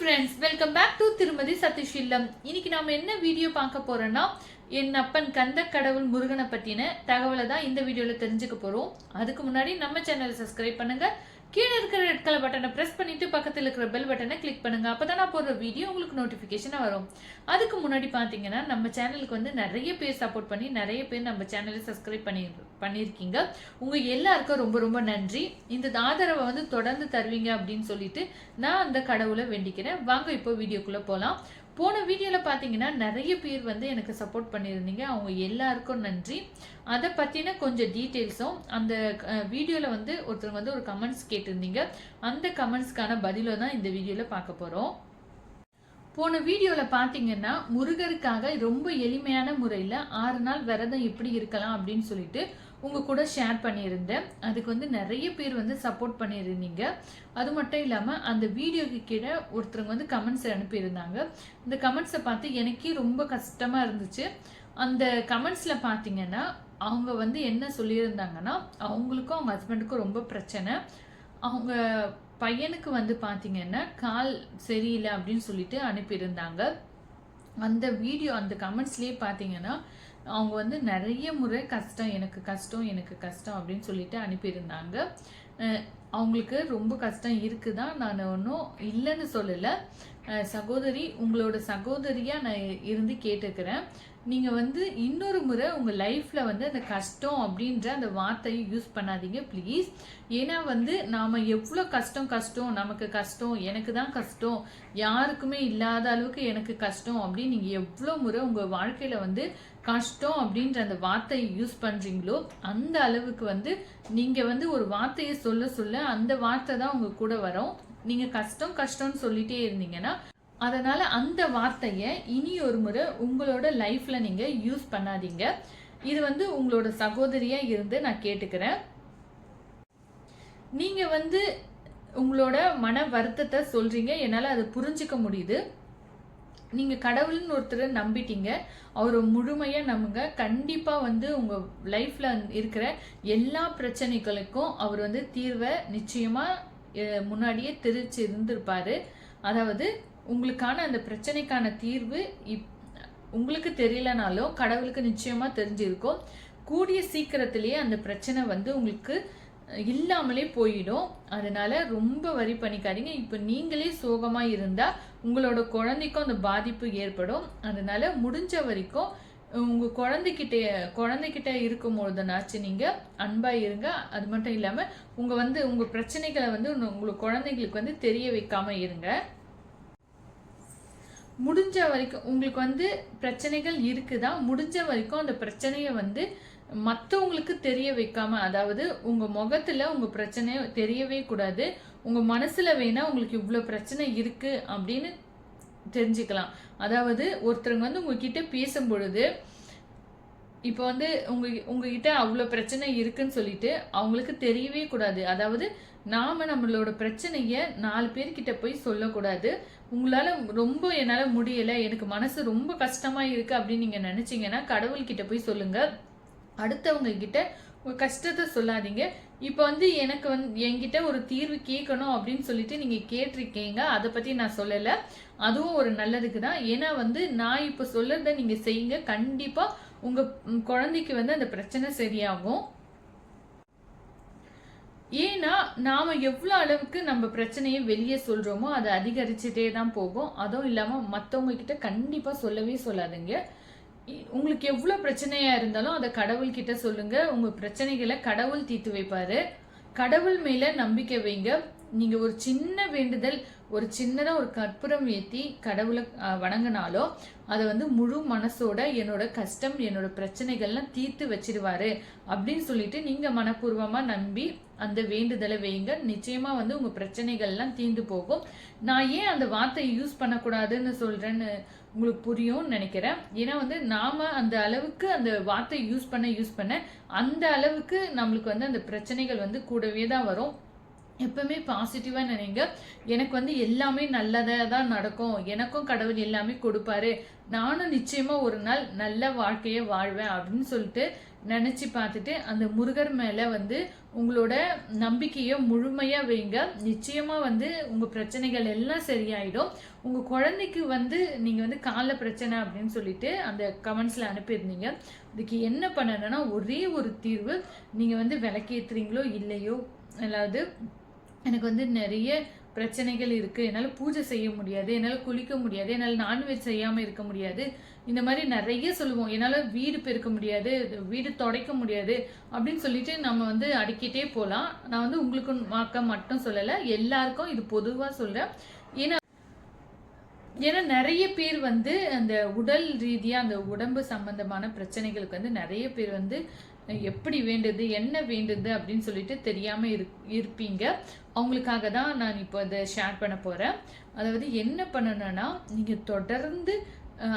Friends welcome back to திருமதி சதீஷ் இல்லம் இன்னைக்கு நாம என்ன வீடியோ பார்க்க போறோம்னா என் அப்பன் கந்த கடவுள் முருகனை பற்றின தகவலை தான் இந்த வீடியோவில் தெரிஞ்சுக்க போகிறோம் அதுக்கு முன்னாடி நம்ம சேனலை சப்ஸ்கிரைப் பண்ணுங்கள் கீழே இருக்கிற ரெட் கலர் பட்டனை ப்ரெஸ் பண்ணிவிட்டு பக்கத்தில் இருக்கிற பெல் பட்டனை கிளிக் பண்ணுங்க. அப்பதான் நான் போடுற வீடியோ உங்களுக்கு நோட்டிஃபிகேஷனாக வரும். அதுக்கு முன்னாடி பார்த்தீங்கன்னா நம்ம சேனலுக்கு வந்து நிறைய பேர் சப்போர்ட் பண்ணி நிறைய பேர் நம்ம சேனலை சப்ஸ்கிரைப் பண்ணி பண்ணியிருக்கீங்க. உங்கள் எல்லாருக்கும் ரொம்ப ரொம்ப நன்றி. இந்த ஆதரவை வந்து தொடர்ந்து தருவீங்க அப்படின்னு சொல்லிட்டு நான் அந்த கடவுளை வேண்டிக்கிறேன். வாங்க இப்போ வீடியோக்குள்ளே போகலாம் போன வீடியோவில் பார்த்தீங்கன்னா நிறைய பேர் வந்து எனக்கு சப்போர்ட் பண்ணியிருந்தீங்க. அவங்க எல்லாருக்கும் நன்றி. அதை பற்றின கொஞ்சம் டீட்டெயில்ஸும் அந்த வீடியோவில் வந்து ஒருத்தர் வந்து ஒரு கமெண்ட்ஸ் கேட்டிருந்தீங்க. அந்த கமெண்ட்ஸ்க்கான பதிலை தான் இந்த வீடியோவில் பார்க்க போகிறோம் போன வீடியோவில் பார்த்தீங்கன்னா முருகருக்காக ரொம்ப எளிமையான முறையில் ஆறு நாள் விரதம் எப்படி இருக்கலாம் அப்படின்னு சொல்லிட்டு உங்கள் கூட ஷேர் பண்ணியிருந்தேன். அதுக்கு வந்து நிறைய பேர் வந்து சப்போர்ட் பண்ணியிருந்தீங்க. அது மட்டும் இல்லாமல் அந்த வீடியோக்கு கீழே ஒருத்தருங்க வந்து கமெண்ட்ஸ் அனுப்பியிருந்தாங்க. இந்த கமெண்ட்ஸை பார்த்து எனக்கே ரொம்ப கஷ்டமாக இருந்துச்சு. அந்த கமெண்ட்ஸில் பார்த்தீங்கன்னா அவங்க வந்து என்ன சொல்லியிருந்தாங்கன்னா அவங்களுக்கும் அவங்க ஹஸ்பண்டுக்கும் ரொம்ப பிரச்சனை. அவங்க பையனுக்கு வந்து பார்த்தீங்கன்னா கால் சரியில்லை அப்படின்னு சொல்லிட்டு அனுப்பியிருந்தாங்க. அந்த வீடியோ அந்த கமெண்ட்ஸ்லேயே பார்த்தீங்கன்னா அவங்க வந்து நிறைய முறை கஷ்டம் எனக்கு கஷ்டம் எனக்கு கஷ்டம் அப்படின்னு சொல்லிட்டு அனுப்பியிருந்தாங்க. அவங்களுக்கு ரொம்ப கஷ்டம் இருக்குதான் நான் ஒன்றும் இல்லைன்னு சொல்லலை. சகோதரி உங்களோட சகோதரியாக நான் இருந்து கேட்டுக்கிறேன். நீங்கள் வந்து இன்னொரு முறை உங்கள் லைஃப்பில் வந்து அந்த கஷ்டம் அப்படின்ற அந்த வார்த்தையை யூஸ் பண்ணாதீங்க ப்ளீஸ் ஏன்னா வந்து நாம் எவ்வளோ கஷ்டம் கஷ்டம் நமக்கு கஷ்டம் எனக்கு தான் கஷ்டம் யாருக்குமே இல்லாத அளவுக்கு எனக்கு கஷ்டம் அப்படின்னு நீங்கள் எவ்வளோ முறை உங்கள் வாழ்க்கையில் வந்து கஷ்டம் அப்படின்ற அந்த வார்த்தையை யூஸ் பண்ணுறீங்களோ அந்த அளவுக்கு வந்து நீங்கள் வந்து ஒரு வார்த்தையை சொல்ல சொல்ல அந்த வார்த்தை தான் உங்கள் கூட வரும். நீங்கள் கஷ்டம் கஷ்டம்னு சொல்லிட்டே இருந்தீங்கன்னா அதனால் அந்த வார்த்தையை இனி ஒரு முறை உங்களோட லைஃப்பில் நீங்கள் யூஸ் பண்ணாதீங்க. இது வந்து உங்களோட சகோதரியாக இருந்து நான் கேட்டுக்கிறேன். நீங்கள் வந்து உங்களோட மன வருத்தத்தை சொல்கிறீங்க என்னால் அதை புரிஞ்சிக்க முடியுது. நீங்கள் கடவுள்னு ஒருத்தரை நம்பிட்டீங்க அவரை முழுமையாக நம்புங்க. கண்டிப்பாக வந்து உங்கள் லைஃப்பில் இருக்கிற எல்லா பிரச்சனைகளுக்கும் அவர் வந்து தீர்வை நிச்சயமாக முன்னாடியே தெரிச்சு இருந்திருப்பார் அதாவது உங்களுக்கான அந்த பிரச்சனைக்கான தீர்வு இப் உங்களுக்கு தெரியலனாலும் கடவுளுக்கு நிச்சயமாக தெரிஞ்சிருக்கும். கூடிய சீக்கிரத்திலேயே அந்த பிரச்சனை வந்து உங்களுக்கு இல்லாமலே போயிடும். அதனால ரொம்ப வரி பண்ணிக்காதீங்க. இப்போ நீங்களே சோகமாக இருந்தால் உங்களோட குழந்தைக்கும் அந்த பாதிப்பு ஏற்படும். அதனால முடிஞ்ச வரைக்கும் உங்கள் குழந்தைகிட்ட குழந்தைகிட்ட இருக்கும் பொழுதுனாச்சு நீங்கள் அன்பாக இருங்க. அது மட்டும் இல்லாமல் உங்கள் வந்து உங்கள் பிரச்சனைகளை வந்து உங்களுக்கு குழந்தைங்களுக்கு வந்து தெரிய வைக்காமல் இருங்க. முடிஞ்ச வரைக்கும் உங்களுக்கு வந்து பிரச்சனைகள் இருக்குதா? முடிஞ்ச வரைக்கும் அந்த பிரச்சனையை வந்து மற்றவங்களுக்கு தெரிய வைக்காம அதாவது உங்க முகத்துல உங்க பிரச்சனை தெரியவே கூடாது. உங்க மனசுல வேணா உங்களுக்கு இவ்வளோ பிரச்சனை இருக்கு அப்படின்னு தெரிஞ்சுக்கலாம். அதாவது ஒருத்தருங்க வந்து உங்ககிட்ட பேசும் பொழுது இப்போ வந்து உங்க உங்ககிட்ட அவ்வளோ பிரச்சனை இருக்குன்னு சொல்லிட்டு அவங்களுக்கு தெரியவே கூடாது. அதாவது நாம நம்மளோட பிரச்சனையை நாலு பேர்கிட்ட போய் சொல்லக்கூடாது. உங்களால ரொம்ப என்னால் முடியலை எனக்கு மனசு ரொம்ப கஷ்டமா இருக்கு அப்படின்னு நீங்க நினைச்சீங்கன்னா கடவுள்கிட்ட போய் சொல்லுங்க. அடுத்தவங்க கிட்ட கஷ்டத்தை சொல்லாதீங்க. இப்போ வந்து எனக்கு வந்து என்கிட்ட ஒரு தீர்வு கேட்கணும் அப்படின்னு சொல்லிட்டு நீங்கள் கேட்டிருக்கீங்க. அதை பற்றி நான் சொல்லலை. அதுவும் ஒரு நல்லதுக்கு தான். ஏன்னா வந்து நான் இப்போ சொல்கிறத நீங்கள் செய்யுங்க. கண்டிப்பாக உங்கள் குழந்தைக்கு வந்து அந்த பிரச்சனை சரியாகும். ஏன்னா நாம் எவ்வளோ அளவுக்கு நம்ம பிரச்சனையை வெளியே சொல்கிறோமோ அது அதிகரிச்சுட்டே தான் போகும். அதுவும் இல்லாமல் மற்றவங்க கிட்ட கண்டிப்பாக சொல்லவே சொல்லாதுங்க. உங்களுக்கு எவ்வளோ பிரச்சனையாக இருந்தாலும் அதை கடவுள்கிட்ட சொல்லுங்கள் உங்கள் பிரச்சனைகளை கடவுள் தீர்த்து வைப்பார். கடவுள் மேலே நம்பிக்கை வைங்க. நீங்கள் ஒரு சின்ன வேண்டுதல் ஒரு சின்னதாக ஒரு கற்பூரம் ஏற்றி கடவுளை வணங்கினாலோ அதை வந்து முழு மனசோட என்னோட கஷ்டம் என்னோட பிரச்சனைகள்லாம் தீர்த்து வச்சிருவாரு. அப்படின்னு சொல்லிட்டு நீங்கள் மனப்பூர்வமாக நம்பி அந்த வேண்டுதலை வைங்க நிச்சயமா வந்து உங்க பிரச்சனைகள்லாம் தீர்ந்து போகும். நான் ஏன் அந்த வார்த்தையை யூஸ் பண்ணக்கூடாதுன்னு சொல்றேன்னு உங்களுக்கு புரியும்னு நினைக்கிறேன். ஏன்னா வந்து நாம அந்த அளவுக்கு அந்த வார்த்தையை யூஸ் பண்ண யூஸ் பண்ண அந்த அளவுக்கு நம்மளுக்கு வந்து அந்த பிரச்சனைகள் வந்து கூடவே தான் வரும். எப்பவுமே பாசிட்டிவாக நினைங்க. எனக்கு வந்து எல்லாமே நல்லதாக தான் நடக்கும். எனக்கும் கடவுள் எல்லாமே கொடுப்பாரு. நானும் நிச்சயமாக ஒரு நாள் நல்ல வாழ்க்கையை வாழ்வேன் அப்படின்னு சொல்லிட்டு நினச்சி பார்த்துட்டு அந்த முருகர் மேலே வந்து உங்களோட நம்பிக்கையை முழுமையாக வைங்க. நிச்சயமாக வந்து உங்கள் பிரச்சனைகள் எல்லாம் சரியாயிடும். உங்கள் குழந்தைக்கு வந்து நீங்கள் வந்து காலைல பிரச்சனை அப்படின்னு சொல்லிட்டு அந்த கமெண்ட்ஸில் அனுப்பியிருந்தீங்க. இதுக்கு என்ன பண்ணணும்னா ஒரே ஒரு தீர்வு நீங்கள் வந்து விளக்கேற்றுறீங்களோ இல்லையோ அதாவது எனக்கு வந்து நிறைய பிரச்சனைகள் இருக்குது என்னால் பூஜை செய்ய முடியாது. என்னால் குளிக்க முடியாது. என்னால் நான்வெஜ் செய்யாமல் இருக்க முடியாது. இந்த மாதிரி நிறைய சொல்லுவோம். என்னால் வீடு பெருக்க முடியாது. வீடு துடைக்க முடியாது. அப்படின்னு சொல்லிட்டு நம்ம வந்து அடிக்கிட்டே போகலாம் நான் வந்து உங்களுக்கு மாக்க மட்டும் சொல்லலை. எல்லாருக்கும் இது பொதுவாக சொல்கிறேன் ஏன்னா ஏன்னா நிறைய பேர் வந்து அந்த உடல் ரீதியாக அந்த உடம்பு சம்பந்தமான பிரச்சனைகளுக்கு வந்து நிறைய பேர் வந்து எப்படி வேண்டுது என்ன வேண்டுது அப்படின்னு சொல்லிட்டு தெரியாமல் இரு இருப்பீங்க. அவங்களுக்காக தான் நான் இப்போ அதை ஷேர் பண்ண போகிறேன் அதாவது என்ன பண்ணணும்னா நீங்கள் தொடர்ந்து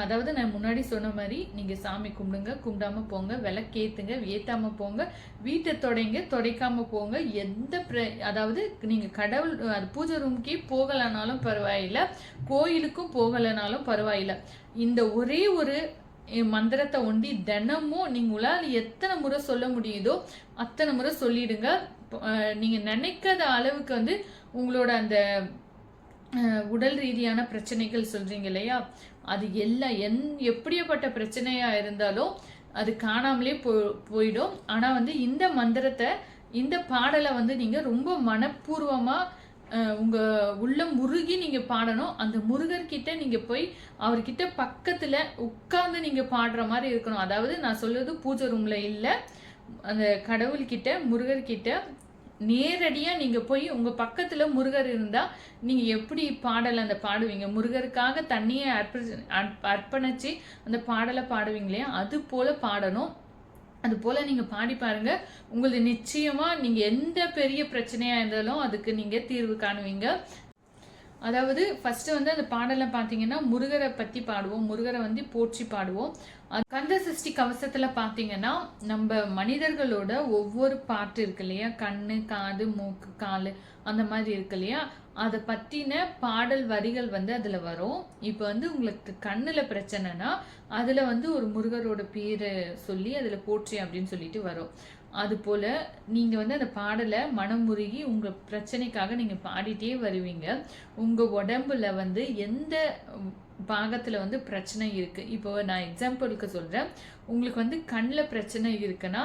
அதாவது நான் முன்னாடி சொன்ன மாதிரி நீங்கள் சாமி கும்பிடுங்க கும்பிடாம போங்க விளக்கேற்றுங்க ஏற்றாமல் போங்க வீட்டை தொடைங்க தொடைக்காமல் போங்க எந்த பிர அதாவது நீங்கள் கடவுள் அது பூஜை ரூம்க்கே போகலைனாலும் பரவாயில்லை கோயிலுக்கும் போகலைனாலும் பரவாயில்லை. இந்த ஒரே ஒரு மந்திரத்தை ஒண்டி தினமும் நீங்களால் எத்தனை முறை சொல்ல முடியுதோ அத்தனை முறை சொல்லிடுங்க. நீங்கள் நினைக்காத அளவுக்கு வந்து உங்களோட அந்த உடல் ரீதியான பிரச்சனைகள் சொல்கிறீங்க இல்லையா? அது எல்லாம் என் எப்படியப்பட்ட பிரச்சனையாக இருந்தாலும் அது காணாமலே போ போயிடும். ஆனால் வந்து இந்த மந்திரத்தை இந்த பாடலை வந்து நீங்கள் ரொம்ப மனப்பூர்வமாக உங்கள் உங்க உள்ளம் முருகி நீங்க பாடணும். அந்த முருகர்கிட்ட நீங்க போய் அவர்கிட்ட பக்கத்துல உட்கார்ந்து நீங்க பாடுற மாதிரி இருக்கணும். அதாவது நான் சொல்றது பூஜை ரூம்ல இல்ல அந்த கடவுள்கிட்ட முருகர்கிட்ட நேரடியாக நீங்கள் போய் உங்கள் பக்கத்தில் முருகர் இருந்தால் நீங்கள் எப்படி பாடலை அந்த பாடுவீங்க? முருகருக்காக தண்ணியை அர்ப்ப அர்ப்ப- அர்ப்பணிச்சு அந்த பாடலை பாடுவீங்க இல்லையா? அது போல் பாடணும். அது போல் நீங்கள் பாடி பாருங்கள் உங்களது நிச்சயமாக நீங்கள் எந்த பெரிய பிரச்சனையாக இருந்தாலும் அதுக்கு நீங்கள் தீர்வு காணுவீங்க. அதாவது ஃபர்ஸ்ட் வந்து அந்த பாடலை பார்த்தீங்கன்னா முருகரை பத்தி பாடுவோம். முருகரை வந்து போற்றி பாடுவோம். கந்த சஷ்டி கவசத்துல பார்த்தீங்கன்னா நம்ம மனிதர்களோட ஒவ்வொரு பாட்டு இருக்கு இல்லையா? கண்ணு காது மூக்கு காலு அந்த மாதிரி இருக்கு இல்லையா? அதை பத்தின பாடல் வரிகள் வந்து அதுல வரும். இப்போ வந்து உங்களுக்கு கண்ணுல பிரச்சனைனா அதுல வந்து ஒரு முருகரோட பேரை சொல்லி அதுல போற்றி அப்படின்னு சொல்லிட்டு வரும். அது போல வந்து அந்த பாடலை மனமுருகி உங்கள் பிரச்சனைக்காக நீங்கள் பாடிட்டே வருவீங்க. உங்கள் உடம்புல வந்து எந்த பாகத்தில் வந்து பிரச்சனை இருக்குது இப்போ நான் எக்ஸாம்பிளுக்கு சொல்கிறேன் உங்களுக்கு வந்து கண்ணில் பிரச்சனை இருக்குன்னா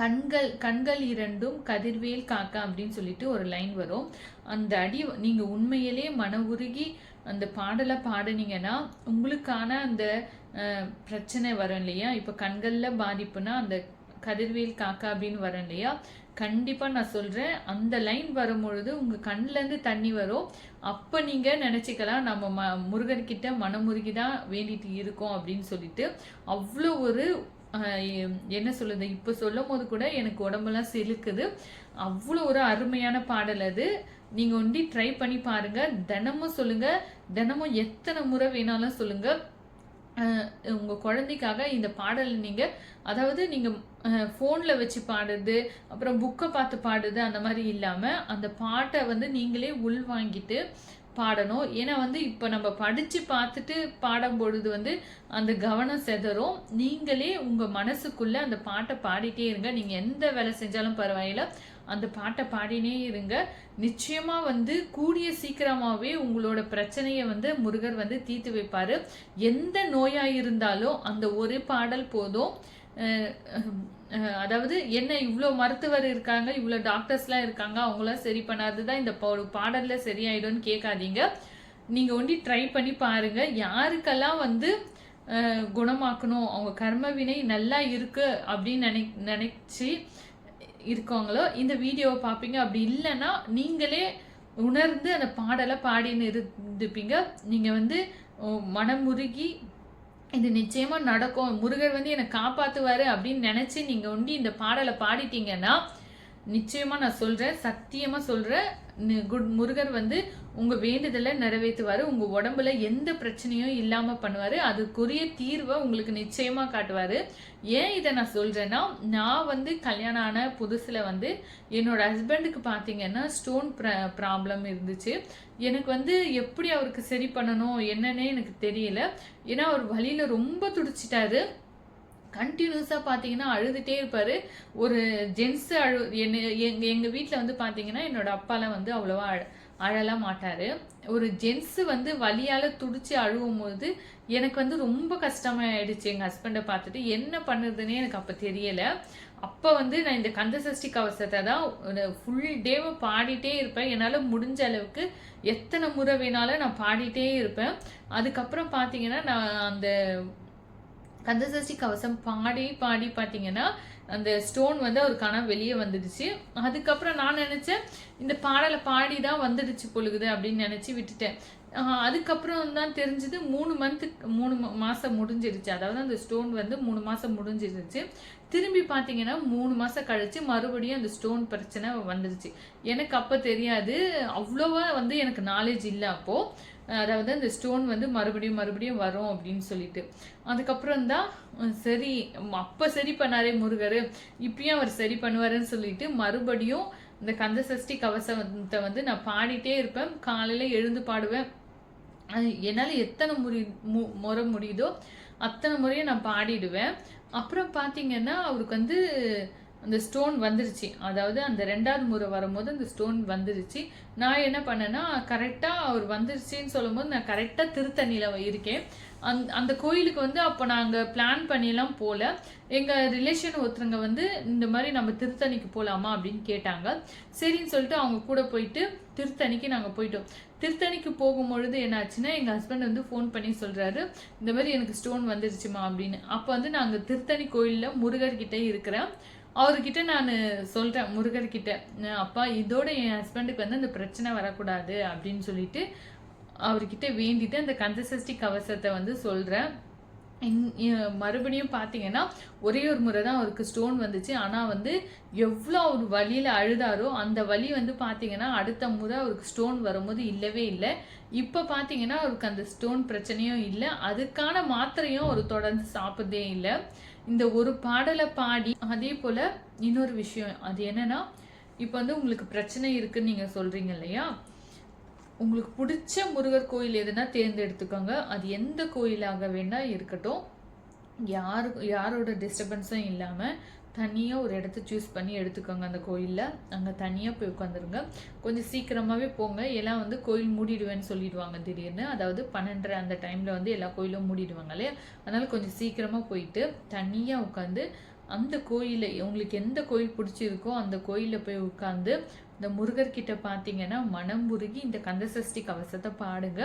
கண்கள் கண்கள் இரண்டும் கதிர்வேல் காக்கா அப்படின்னு சொல்லிட்டு ஒரு லைன் வரும். அந்த அடி நீங்கள் உண்மையிலே மன உருகி அந்த பாடலை பாடினீங்கன்னா உங்களுக்கான அந்த பிரச்சனை வரும் இல்லையா? இப்போ கண்களில் பாதிப்புனா அந்த கதிர்வேல் காக்கா அப்படின்னு வரேன் இல்லையா? கண்டிப்பா நான் சொல்றேன். அந்த லைன் வரும்பொழுது உங்க கண்ணுல இருந்து தண்ணி வரும். அப்ப நீங்க நினைச்சுக்கலாம் நம்ம ம முருகர்கிட்ட மனமுருகி தான் வேண்டிட்டு இருக்கோம் அப்படின்னு சொல்லிட்டு அவ்வளோ ஒரு என்ன சொல்லுது இப்போ சொல்லும் போது கூட எனக்கு உடம்பெல்லாம் செலுக்குது. அவ்வளோ ஒரு அருமையான பாடல் அது. நீங்க ஒண்டி ட்ரை பண்ணி பாருங்க. தினமும் சொல்லுங்க. தினமும் எத்தனை முறை வேணாலும் சொல்லுங்க. உங்கள் குழந்தைக்காக இந்த பாடல் நீங்கள் அதாவது நீங்கள் ஃபோனில் வச்சு பாடுறது அப்புறம் புக்கை பார்த்து பாடுறது அந்த மாதிரி இல்லாமல் அந்த பாட்டை வந்து நீங்களே உள்வாங்கிட்டு பாடணும். ஏன்னா வந்து இப்போ நம்ம படித்து பார்த்துட்டு பாடும் பொழுது வந்து அந்த கவனம் செதறும். நீங்களே உங்கள் மனசுக்குள்ளே அந்த பாட்டை பாடிட்டே இருங்க. நீங்கள் எந்த வேலை செஞ்சாலும் பரவாயில்ல. அந்த பாட்டை பாடினே இருங்க. நிச்சயமாக வந்து கூடிய சீக்கிரமாகவே உங்களோட பிரச்சனையை வந்து முருகர் வந்து தீர்த்து வைப்பார். எந்த நோயாக இருந்தாலும் அந்த ஒரு பாடல் போதும். அதாவது என்ன இவ்வளோ மருத்துவர் இருக்காங்க இவ்வளோ டாக்டர்ஸ்லாம் இருக்காங்க அவங்களாம் சரி பண்ணாததான் இந்த பா- பாடலில் சரியாயிடும்னு கேட்காதீங்க. நீங்கள் ஒண்டி ட்ரை பண்ணி பாருங்கள் யாருக்கெல்லாம் வந்து குணமாக்கணும்? அவங்க கர்மவினை நல்லா இருக்குது அப்படின்னு நினை நினச்சி இருக்கவங்களோ இந்த வீடியோவை பார்ப்பீங்க அப்படி இல்லைன்னா நீங்களே உணர்ந்து அந்த பாடலை பாடின்னு இருந்துப்பீங்க. நீங்கள் வந்து உம், மனமுருகி இது நிச்சயமாக நடக்கும். முருகர் வந்து என்னை காப்பாற்றுவார் அப்படின்னு நினச்சி நீங்கள் ஒண்டி இந்த பாடலை பாடிட்டீங்கன்னா நிச்சயமாக நான் சொல்கிறேன் சத்தியமாக சொல்கிறேன் குட் முருகர் வந்து உங்க வேண்டுதலை நிறைவேற்றுவார். உங்க உடம்புல எந்த பிரச்சனையும் இல்லாம பண்ணுவார். அதுக்குரிய தீர்வை உங்களுக்கு நிச்சயமா காட்டுவார். ஏன் இதை நான் சொல்றேன்னா நான் வந்து கல்யாணம் ஆன புதுசுல வந்து என்னோட ஹஸ்பண்டுக்கு பார்த்தீங்கன்னா ஸ்டோன் ப்ராப்ளம் இருந்துச்சு. எனக்கு வந்து எப்படி அவருக்கு சரி பண்ணணும் என்னன்னே எனக்கு தெரியல. ஏன்னா அவர் வழியில ரொம்ப துடிச்சிட்டாரு. கண்டினியூஸாக பார்த்தீங்கன்னா அழுதுகிட்டே இருப்பார். ஒரு ஜென்ஸ் அழு என்ன எங்கள் எங்கள் வீட்டில் வந்து பார்த்தீங்கன்னா என்னோட அப்பாலாம் வந்து அவ்வளோவா அழ அழலாம் மாட்டார். ஒரு ஜென்ஸு வந்து வலியால் துடிச்சு அழுவும் போது எனக்கு வந்து ரொம்ப கஷ்டமாயிடுச்சு. எங்கள் ஹஸ்பண்டை பார்த்துட்டு என்ன பண்ணுறதுன்னே எனக்கு அப்போ தெரியலை. அப்போ வந்து நான் இந்த கந்தசஷ்டி கவசத்தை தான் ஃபுல் டேவை பாடிட்டே இருப்பேன். என்னால் முடிஞ்ச அளவுக்கு எத்தனை முறை வேணாலும் நான் பாடிட்டே இருப்பேன். அதுக்கப்புறம் பார்த்தீங்கன்னா நான் அந்த கந்தசஷ்டி கவசம் பாடி பாடி பார்த்தீங்கன்னா அந்த ஸ்டோன் வந்து அவர் கனவு வெளியே வந்துடுச்சு. அதுக்கப்புறம் நான் நினச்சேன் இந்த பாடலை பாடி தான் வந்துடுச்சு பொழுகுது அப்படின்னு நினச்சி விட்டுட்டேன். அதுக்கப்புறம் தான் தெரிஞ்சது மூணு மந்த்துக்கு மூணு மாதம் முடிஞ்சிருச்சு. அதாவது அந்த ஸ்டோன் வந்து மூணு மாதம் முடிஞ்சிருச்சு. திரும்பி பார்த்தீங்கன்னா மூணு மாதம் கழித்து மறுபடியும் அந்த ஸ்டோன் பிரச்சனை வந்துருச்சு எனக்கு அப்போ தெரியாது. அவ்வளோவா வந்து எனக்கு நாலேஜ் இல்லை அப்போது அதாவது அந்த ஸ்டோன் வந்து மறுபடியும் மறுபடியும் வரும் அப்படின்னு சொல்லிட்டு. அதுக்கப்புறம் தான் சரி அப்போ சரி பண்ணாரே முருகர். இப்பயும் அவர் சரி பண்ணுவாருன்னு சொல்லிட்டு மறுபடியும் இந்த கந்த சஷ்டி கவசத்தை வந்து நான் பாடிட்டே இருப்பேன். காலையில் எழுந்து பாடுவேன். அது என்னால் எத்தனை முறி மு முறை முடியுதோ அத்தனை முறையும் நான் பாடிடுவேன். அப்புறம் பார்த்தீங்கன்னா அவருக்கு வந்து அந்த ஸ்டோன் வந்துருச்சு. அதாவது அந்த ரெண்டாவது முறை வரும்போது அந்த ஸ்டோன் வந்துருச்சு. நான் என்ன பண்ணேன்னா கரெக்டாக அவர் வந்துருச்சுன்னு சொல்லும்போது நான் கரெக்டாக திருத்தணியில் இருக்கேன். அந் அந்த கோயிலுக்கு வந்து அப்போ நாங்கள் பிளான் பண்ணியெல்லாம் போகல எங்கள் ரிலேஷன் ஒருத்தருங்க வந்து இந்த மாதிரி நம்ம திருத்தணிக்கு போகலாமா அப்படின்னு கேட்டாங்க. சரின்னு சொல்லிட்டு அவங்க கூட போயிட்டு திருத்தணிக்கு நாங்கள் போயிட்டோம். திருத்தணிக்கு போகும்பொழுது என்னாச்சுன்னா எங்கள் ஹஸ்பண்ட் வந்து ஃபோன் பண்ணி சொல்கிறாரு இந்த மாதிரி எனக்கு ஸ்டோன் வந்துருச்சுமா அப்படின்னு. அப்போ வந்து நாங்கள் திருத்தணி கோயிலில் முருகர்கிட்ட இருக்கிறேன். அவர்கிட்ட நான் சொல்கிறேன் முருகர்கிட்ட. அப்பா இதோட என் ஹஸ்பண்டுக்கு வந்து அந்த பிரச்சனை வரக்கூடாது அப்படின்னு சொல்லிட்டு அவர்கிட்ட வேண்டிட்டு அந்த கந்தசஷ்டி கவசத்தை வந்து சொல்கிறேன் மறுபடியும் பார்த்தீங்கன்னா ஒரே ஒரு முறை தான் அவருக்கு ஸ்டோன் வந்துச்சு. ஆனால் வந்து எவ்வளோ அவர் வழியில் அழுதாரோ அந்த வலி வந்து பார்த்தீங்கன்னா அடுத்த முறை அவருக்கு ஸ்டோன் வரும்போது இல்லவே இல்லை. இப்போ பார்த்தீங்கன்னா அவருக்கு அந்த ஸ்டோன் பிரச்சனையும் இல்லை. அதுக்கான மாத்திரையும் அவர் தொடர்ந்து சாப்பிட்றதே இல்லை. இந்த ஒரு பாடலை பாடி அதே போல் இன்னொரு விஷயம் அது என்னன்னா இப்போ வந்து உங்களுக்கு பிரச்சனை இருக்குன்னு நீங்கள் சொல்கிறீங்க இல்லையா? உங்களுக்கு பிடிச்ச முருகர் கோயில் எதுனா தேர்ந்தெடுத்துக்கோங்க. அது எந்த கோயிலாக வேணால் இருக்கட்டும். யாரு யாரோட டிஸ்டர்பன்ஸும் இல்லாமல் தனியாக ஒரு இடத்த சூஸ் பண்ணி எடுத்துக்கோங்க அந்த கோயிலில். அங்கே தனியாக போய் உட்காந்துருங்க. கொஞ்சம் சீக்கிரமாகவே போங்க. எல்லாம் வந்து கோயில் மூடிடுவேன்னு சொல்லிடுவாங்க திடீர்னு. அதாவது பன்னெண்டரை அந்த டைமில் வந்து எல்லா கோயிலும் மூடிடுவாங்க இல்லையா? அதனால் கொஞ்சம் சீக்கிரமாக போயிட்டு தனியாக உட்காந்து அந்த கோயிலை உங்களுக்கு எந்த கோயில் பிடிச்சிருக்கோ அந்த கோயிலில் போய் உட்காந்து இந்த முருகர்கிட்ட பார்த்தீங்கன்னா மனம் உருகி இந்த கந்தசஷ்டி கவசத்தை பாடுங்க.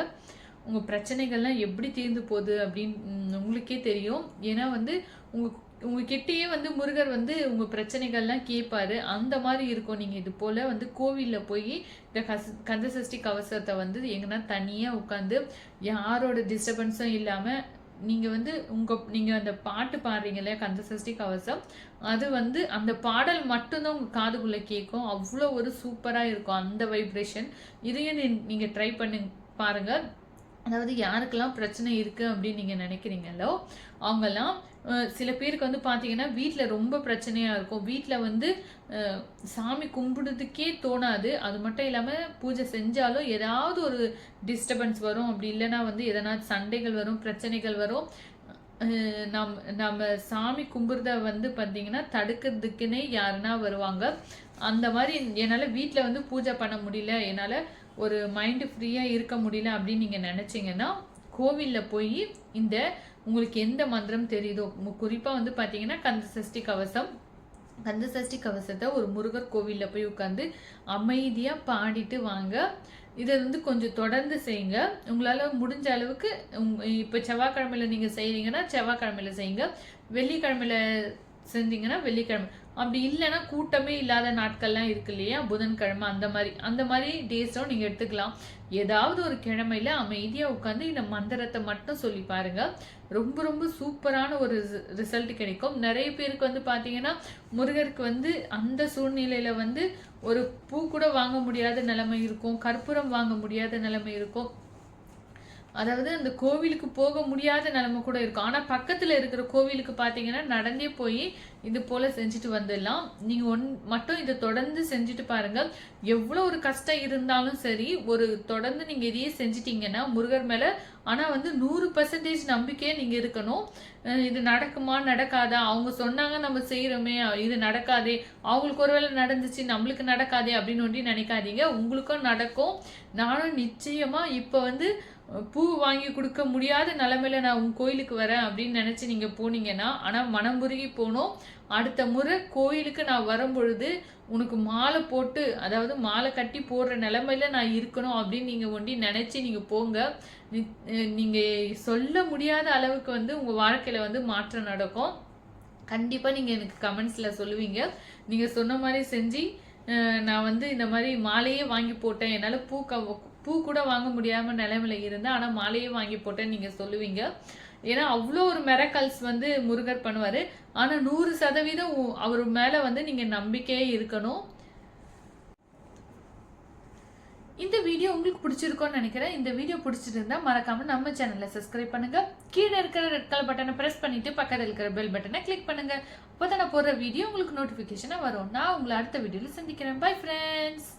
உங்கள் பிரச்சனைகள்லாம் எப்படி தீர்ந்து போகுது அப்படின்னு உங்களுக்கே தெரியும். ஏன்னா வந்து உங்கள் உங்ககிட்டயே வந்து முருகர் வந்து உங்கள் பிரச்சனைகள்லாம் கேட்பாரு அந்த மாதிரி இருக்கும். நீங்கள் இது போல் வந்து கோவிலில் போய் இந்த கஸ் கந்தசஷ்டி கவசத்தை வந்து எங்கன்னா தனியாக உட்காந்து யாரோட டிஸ்டர்பன்ஸும் இல்லாமல் நீங்கள் வந்து உங்கள் நீங்கள் அந்த பாட்டு பாடுறீங்க இல்லையா? கந்தசஷ்டி கவசம். அது வந்து அந்த பாடல் மட்டும்தான் உங்கள் காதுக்குள்ளே கேட்கும். அவ்வளோ ஒரு சூப்பராக இருக்கும் அந்த வைப்ரேஷன் இதையும் நீங்கள் ட்ரை பண்ணி பாருங்கள் அதாவது யாருக்கெல்லாம் பிரச்சனை இருக்குது அப்படின்னு நீங்கள் நினைக்கிறீங்களோ அவங்கெல்லாம் சில பேருக்கு வந்து பார்த்தீங்கன்னா வீட்டில் ரொம்ப பிரச்சனையாக இருக்கும். வீட்டில் வந்து சாமி கும்பிடுறதுக்கே தோணாது. அது மட்டும் இல்லாமல் பூஜை செஞ்சாலும் ஏதாவது ஒரு டிஸ்டர்பன்ஸ் வரும். அப்படி இல்லைன்னா வந்து எதனா சண்டைகள் வரும் பிரச்சனைகள் வரும். நம் நம்ம சாமி கும்பிட்றத வந்து பார்த்தீங்கன்னா தடுக்கிறதுக்குன்னே யாருன்னா வருவாங்க. அந்த மாதிரி என்னால் வீட்டில் வந்து பூஜை பண்ண முடியல. என்னால் ஒரு மைண்டு ஃப்ரீயாக இருக்க முடியல அப்படின்னு நீங்கள் நினச்சிங்கன்னா கோவிலில் போய் இந்த உங்களுக்கு எந்த மந்திரம் தெரியுதோ? குறிப்பாக வந்து பார்த்தீங்கன்னா கந்த சஷ்டி கவசம். கந்த சஷ்டி கவசத்தை ஒரு முருகர் கோவிலில் போய் உட்காந்து அமைதியாக பாடிட்டு வாங்க. இதை வந்து கொஞ்சம் தொடர்ந்து செய்யுங்க. உங்களால் முடிஞ்ச அளவுக்கு இப்போ செவ்வாய்க்கிழமையில் நீங்கள் செய்கிறீங்கன்னா செவ்வாய்க்கிழமையில செய்யுங்க. வெள்ளிக்கிழமையில் செஞ்சீங்கன்னா வெள்ளிக்கிழமை. அப்படி இல்லைன்னா கூட்டமே இல்லாத நாட்கள்லாம் இருக்கு இல்லையா? புதன்கிழமை அந்த மாதிரி. அந்த மாதிரி டேஸும் நீங்கள் எடுத்துக்கலாம். ஏதாவது ஒரு கிழமையில அமைதியாக உட்காந்து இந்த மந்திரத்தை மட்டும் சொல்லி பாருங்க. ரொம்ப ரொம்ப சூப்பரான ஒரு ரிசல்ட் கிடைக்கும். நிறைய பேருக்கு வந்து பார்த்தீங்கன்னா முருகருக்கு வந்து அந்த சூழ்நிலையில வந்து ஒரு பூ கூட வாங்க முடியாத நிலைமை இருக்கும். கற்பூரம் வாங்க முடியாத நிலைமை இருக்கும். அதாவது அந்த கோவிலுக்கு போக முடியாத நிலைமை கூட இருக்கும். ஆனால் பக்கத்தில் இருக்கிற கோவிலுக்கு பார்த்தீங்கன்னா நடந்தே போய் இது போல் செஞ்சுட்டு வந்துடலாம். நீங்கள் ஒன் மட்டும் இதை தொடர்ந்து செஞ்சுட்டு பாருங்க. எவ்வளோ ஒரு கஷ்டம் இருந்தாலும் சரி ஒரு தொடர்ந்து நீங்கள் இதையே செஞ்சிட்டிங்கன்னா முருகர் மேலே ஆனால் வந்து நூறு பர்சன்டேஜ் நம்பிக்கையே நீங்கள் இருக்கணும். இது நடக்குமா நடக்காதா? அவங்க சொன்னாங்க நம்ம செய்கிறோமே இது நடக்காதே. அவங்களுக்கு ஒரு வேளை நடந்துச்சு நம்மளுக்கு நடக்காதே அப்படின்னு ஒன்றி நினைக்காதீங்க. உங்களுக்கும் நடக்கும். நானும் நிச்சயமாக இப்போ வந்து பூ வாங்கி கொடுக்க முடியாத நிலமையில நான் உங்கள் கோயிலுக்கு வரேன் அப்படின்னு நினச்சி நீங்கள் போனீங்கன்னா ஆனா மனமுருகி போனோம். அடுத்த முறை கோயிலுக்கு நான் வரும்பொழுது உனக்கு மாலை போட்டு அதாவது மாலை கட்டி போடுற நிலமையில நான் இருக்கணும் அப்படின்னு நீங்கள் ஒண்டி நினச்சி நீங்கள் போங்க. நீங்கள் சொல்ல முடியாத அளவுக்கு வந்து உங்கள் வாழ்க்கையில் வந்து மாற்றம் நடக்கும். கண்டிப்பாக நீங்கள் எனக்கு கமெண்ட்ஸில் சொல்லுவீங்க. நீங்கள் சொன்ன மாதிரி செஞ்சு நான் வந்து இந்த மாதிரி மாலையே வாங்கி போட்டேன். என்னால் பூ பூ கூட வாங்க முடியாம நிலைமையில இருந்தேன். ஆனா மாலையே வாங்கி போட்டேன் நீங்க சொல்லுவீங்க. ஏன்னா அவ்வளோ ஒரு மெரக்கல்ஸ் வந்து முருகர் பண்ணுவார். ஆனால் நூறு சதவீதம் அவர் மேலே வந்து நீங்கள் நம்பிக்கையே இருக்கணும். இந்த வீடியோ உங்களுக்கு பிடிச்சிருக்கோன்னு நினைக்கிறேன். இந்த வீடியோ பிடிச்சிருந்தா மறக்காம நம்ம சேனலை சப்ஸ்கிரைப் பண்ணுங்க. கீழே இருக்கிற ரெட் கலர் பட்டனை ப்ரெஸ் பண்ணிட்டு பக்கத்தில் இருக்கிற பெல் பட்டனை கிளிக் பண்ணுங்க. அப்போ நான் போடுற வீடியோ உங்களுக்கு நோட்டிஃபிகேஷனாக வரும். நான் உங்களை அடுத்த வீடியோவில் சந்திக்கிறேன். Bye friends